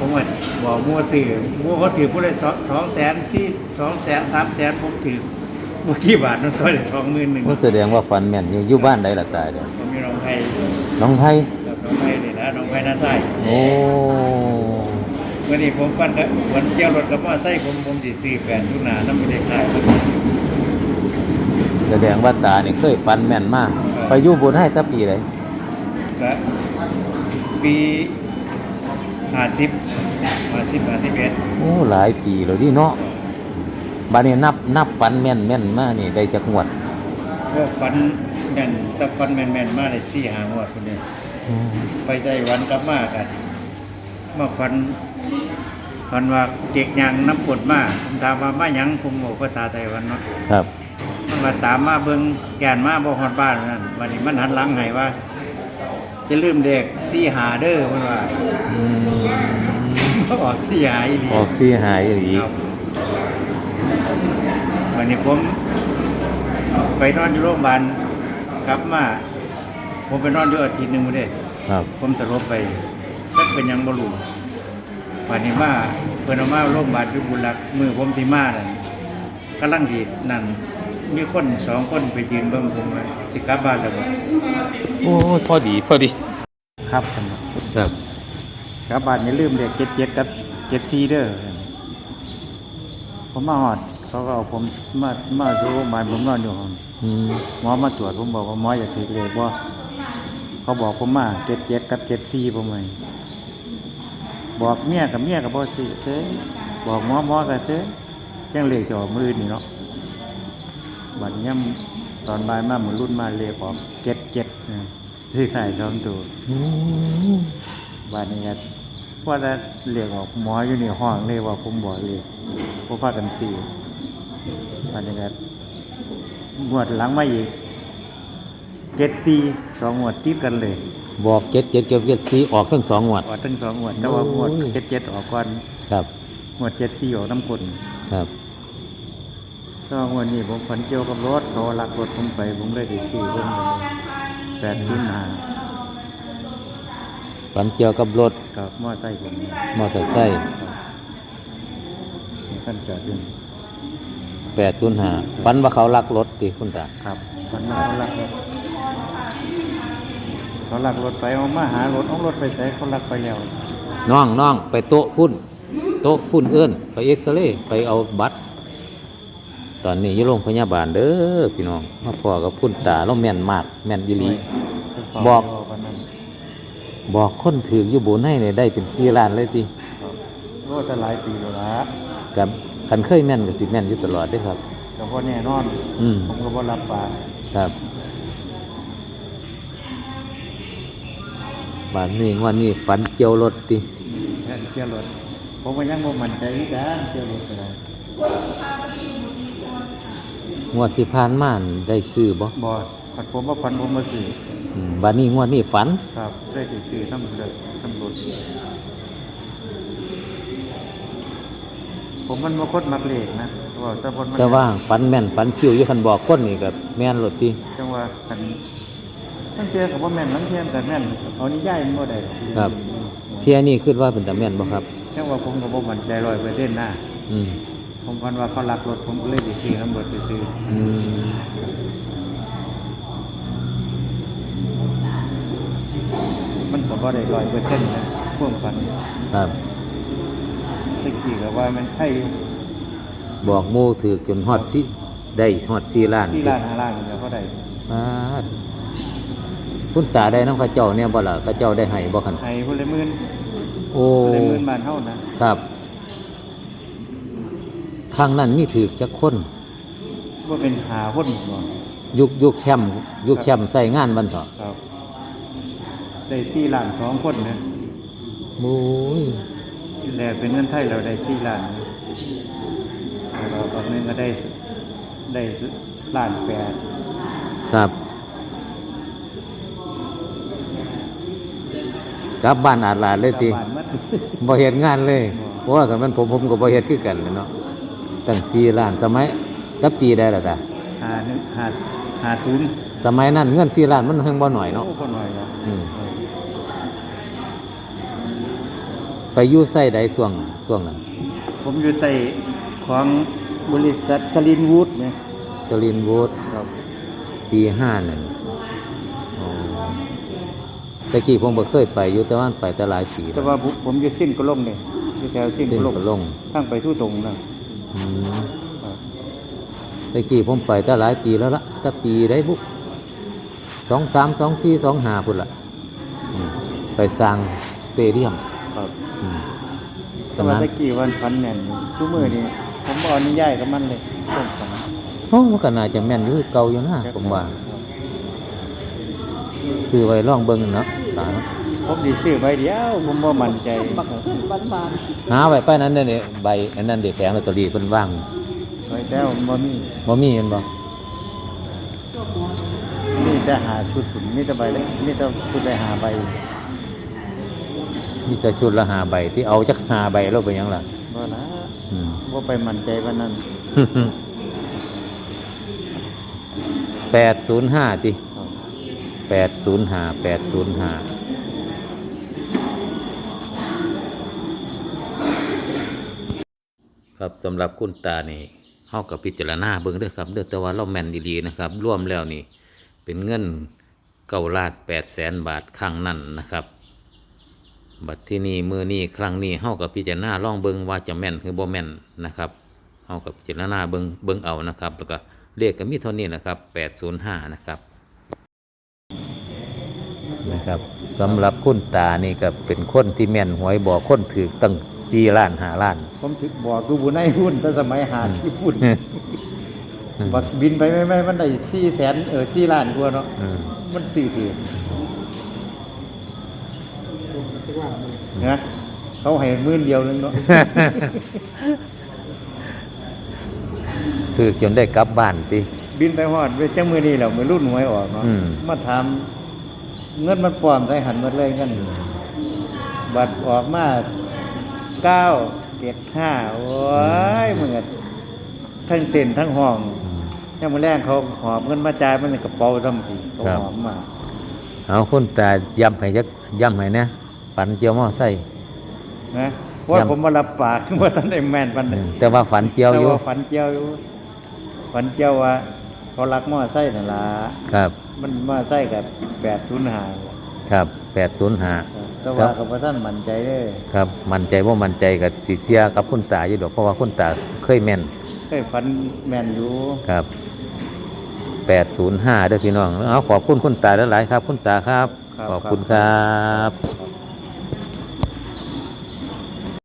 ผมว่าบอกมัวสื่อมัวเขาถือผู้ใดสองสองแสนสี่สองแสนสามแสนผมถือมัวกี่บาทนั่นก็ได้สองหมื่นหนึ่งก็แสดงว่าฝันแม่นอยู่อยู่บ้านใดล่ะตายเด้อผมมีน้องไทยน้องไทยกับน้องไทยนี่นะน้องไทยน่าใส่โอ้วันนี้ผมฟันกับวันเที่ยวรถกับมอไซค์ผมผมสิซื้อแปดทุนาน้ำมันได้ขายแสดงว่าตานี่เคยฝันแม่นมาก ไปอยู่บุญให้ตั้งปีเลยก็ปี ห้าสิบห้าสิบห้าสิบเอ็ดโอ้หลายปีแล้วดิเนาะบัดนี้นับนับฝันแม่นแม่นมานี่ได้จักงวดก็ฟันแม่นแตะฟันแม่นแม่นๆมาเลยสี่หางวดคนนี้ไปไต้หวันกลับมากันมาฟันฟันว่าเจ็กยางน้ำกดมาผมถามว่ามาหยังผมบอกภาษาไต้หวันเนาะครับมันมาตามมาเบิ่งแกนมาบ่ฮอดบ้านนั่นวันนี้มันหันหลังให้ว่า จะลืมเด็กสี่หาเด้อมันว่า อืมเขาออกสี่หาอีหลีออกสีหายอีหลีครับวันนี้ผมไปนอนอยู่โรงพยาบาลกลับมา ผมไปนอนอยู่อาทิตย์หนึงบ่ได้ครับผมสลบไปจักเป็นหยังบ่รู้วันนี้มาเพิ่นเอามาโรงพยาบาลอยู่บุญรักษ์มือผมสิมานั่นกำลังดีนั่นมีคนสองคนไปยืนเบิ่งผมว่าสิกลับบ้านแล้วบ่ โอ้พอดีพอดีครับสำหรับครับ กลับบ้านอย่าลืมเลข77กับ74เด้อผมมาฮอด เขาก็เอาผมมามาสู่โรงพยาบาลผมนอนอยู่ห้องอืมหมอมาตรวจผมบอกว่าหมออยากถือเลขบ่เขาบอกผมมา77กับ74ผมเลยบอกเมียกับเมียกับบ่สิเซ้บอกหมอหมอก็เซ้จังเลขจะออกมื้ออื่นนี่เนาะบัดย่ำตอนบ่ายมามื้อรุ่นมาเลขออก77นะซื้อขายสองตัว อืม บ้านนี้ก็ ว่าจะเรียกว่าหมออยู่ในห้องเลยว่าผมบอกเลยพวกพากันสี่บ้านนี้ก็งวดหลังมาอีกเจ็ดสี่สองงวดติดกันเลยบอกเจ็ดเจ็ดเจ็ดเจ็ดสีออกทั้งสองงวดออกทั้งสองงวดแต่ว่างวดโอ้ยเจ็ดเจ็ดออกก่อนครับงวดเจ็ดสี่ออกน้ำกลนครับก็งวดนี้ผมฝันเกี่ยวกับรถเขาลักรถผมไปผมได้ไดีสี่เพิ่มเลยแปดศูนย์ห้า ฝันเกี่ยวกับรถกับมอไซค์ผมมอเตอร์ไซค์มีขั้นจอดอยู่แปดทุนหาฝันว่าเขาลักรถติคุณตาครับฝันว่าเขาลักรถเขาลักรถไปเอามาหารถเอารถไปใส่เขาลักไปแล้วน้องน้องไปโต๊ะพุ่นโต๊ะพุ่นเอื้อนไปเอ็กซเรย์ไปเอาบัตรตอนนี้อยู่โรงพยาบาลเด้อพี่น้องมาพอกับพุ่นตาเราแม่นมาก แม่นอีหลีบอก บอกคนถืออยู่บนให้เนี่ยได้เป็นสี่ล้านเลยทีโอ้จะหลายปีแล้วละกับคันเคยแม่นก็สิแม่นอยู่ตลอดเด้อครับแต่พอแน่นอน อืมผมก็บ่รับปากครับบานนี้งวันนี้ฝันเกี่ยวรถติแค่เกี่ยวรถผมก็ยังบ่มั่นใจอีกนะเกี่ยวรถอะไรงวดที่ผ่านมานี่ได้ซื้อบ่บ่ขัดผมว่าฟันผมมาซื้อ อืมบานนี้งวดนี้ฝัน ครับได้สิซื้อน้ำเลยน้ำรถผมมันบ่คดมักเลขนะว่าแต่คนมันแต่ว่าฝันแม่นฝันคิวอยู่คันบอกคนนี่ก็แม่นรถติจังว่าคันทั้งเทียกับว่าแม่นทั้งเทียกับแม่นเอานิยายมันบ่ได้หรอกครับ เที่ยนี้คิดว่าเป็นตาแม่นบ่ครับ จังว่าผมก็บ่มั่นใจร้อยเปอร์เซ็นต์นะอืมผมพันว่าเขาลักรถผมก็เลยไปซื้อน้ำรถไปซื้ออืม มันก็ บ่ได้ร้อยเปอร์เซ็นต์นะพ่วงฝันครับ ตะกี้ก็ว่ามันใช่อยู่บอกหมู่ถือจนฮอดสิได้ฮอด4ล้านที่ติร้านหาร้านนี่ก็ได้ปาดคุณตาได้น้องข้าเจ้าเนี่ยบ่ล่ะข้าเจ้าได้ให้บ่คันให้คนละหมื่นโอ้คนละหมื่นบาทเท่านะครับครั้งนั้นมีถือจักคนว่าเป็นหาคนบ่ยุคยุคแคมป์ยุคแคมป์ใส่งานวันเถาะครับ ได้สี่ล้านสองคนนะโอ้ยแล้วเป็นเงินไทยเราได้สี่ล้านนะแล้วเราก็นึงก็ได้ได้ล้านแปดครับกลับบ้านอาดลาดเลยติกลับบ้านหมดบ่เฮ็ดงานเลยเพราะว่ากันมันผมผมก็บ่เฮ็ดคือกันแหล้วเนาะตั้ง4ล้านสมัยตัปีได้ล่ะตาหาหนึ่งหาหาศูนย์สมัยนั้นเงิน4ล้านมันเฮิงบ่หน่อยเนาะ โอ้คนหน่อยครับอืม ไปอยู่ไส้ใดช่วงช่วงนั้นผมอยู่ใต้ของบริษัทสลินวูดเนี่ยสลินวูดครับปีห้าหนึ่งแต่กี้ผมบ่เคยไปอยู่แต่ว่าไปแต่หลายปีแต่แล้วว่าผมผมอยู่สิ้นกระลงเนี่ยอยู่แถวสิ้นสิ้กนระลงกระลงทั้งไปทุ่ตรงนะอืมครับแต่กี้ผมไปแต่หลายปีแล้วละแต่ปีได้บุสองสามสองสี่สองห้าพุ่นละอืมไปสร้างสเตเดียมครับอืม สแต่ว่านามตะกี้วันพันเนี่ยทุกมือนี่ผมบเอกนิยายกับมันเลยต้นสองโอ้มันก็น่าจะแม่นอยู่คือเก่าอยู่นะผมว่าครับซื้อไว้ลองเบิ่งเนาะตาเนาะผมดีซื้อใบเดียวผมบ่มั่นใจบักบานบานหาไว้ไปนั้นเด้อนี่ใบอันนั้นเด็แผงลอตเตอรี่เพิ่นว่างใบเดียวมันบ่มีบ่มีเห็นบ่มีแต่หาชุดผมมีแต่ใบเลยมีแต่ชุดได้หาใบ มีแต่ชุดละห้าใบที่เอาจักห้าใบแล้วเป็นหยังล่ะบ่นะอืมบ่ไปมั่นใจว่านั้นแปดศูนย์ห้าติครับแปดศูนย์ห้าแปดศูนย์ห้าครับสำหรับคุณตานี่เฮากับพิจารณาเบิ่งเด้อครับเด้อแต่ว่าเราแม่นดีๆนะครับรวมแล้วนี่ เป็นเงินเก้าล้านแปดแสนบาทครั้งนั้นนะครับ บัดที่นี่มือนี้ครั้งนี้เฮากับพิจารณาลองเบิ่งว่าจะแม่นหรือบ่แม่นนะครับเฮากับพิจารณาเบิ่งเบิ่งเอานะครับแล้วก็เลขก็มีเท่านี้นะครับ 805 นะครับนะครับสำหรับคุณตานี่ก็เป็นคนที่แม่นหวยบอกคนถือตั้ง4ล้าน5ล้าน ผมถึกบอกดูบุญในหุ้นตั้งสมัยหาที่พุ่นบักบินไปไม่ไม่มันได้4แสนเออ4ล้านกว่าเนาะอืมมันซื้อถือ นะเขาให้หมื่นเดียวนึงเนาะถือจนได้กลับบ้านติบินไปฮอดไปจังมือนี้แหล้วมือรุ่นหวยออกเนาะอืมมาถามเงินมันปลอมใส่หันหมดเลยเงินบัตรออกมาเก้าเจ็ดห้าโอ้ยมึงอะทั้งเต้นทั้งห้องอืมยังมาแรงเขาหอบเงินมาจ่ายมันในกระเป๋าทำทีเขาครับหอมมาเอาคุณตาย้ำให้จักย้ำให้นะ ฝันเจียวมอไซค์นะว่าย้ำผมมารับปากว่าท่านไอ้แมนปันอืเนี่ยมแต่ว่าฝันเจียวอยู่แต่ว่าฝันเจียวอยู่ฝันเจียวว่าเขารักมอไซค์นั่นล่ะครับ มันมอไซค์กับแปดศูนย์หาครับแปดศูนย์ห้าแต่ว่ากับท่านมั่นใจเด้อครับ มั่นใจว่ามั่นใจกับสีเสียกับคุณตาอยู่ดอกเพราะว่าคุณตาเคยแม่นเคยฝันแมนอยู่ครับแปดศูนย์ห้าเด้อพี่น้อง เอาขอบคุณคุณตาหลายๆครับ คุณตาครับครับขอบคุณครับ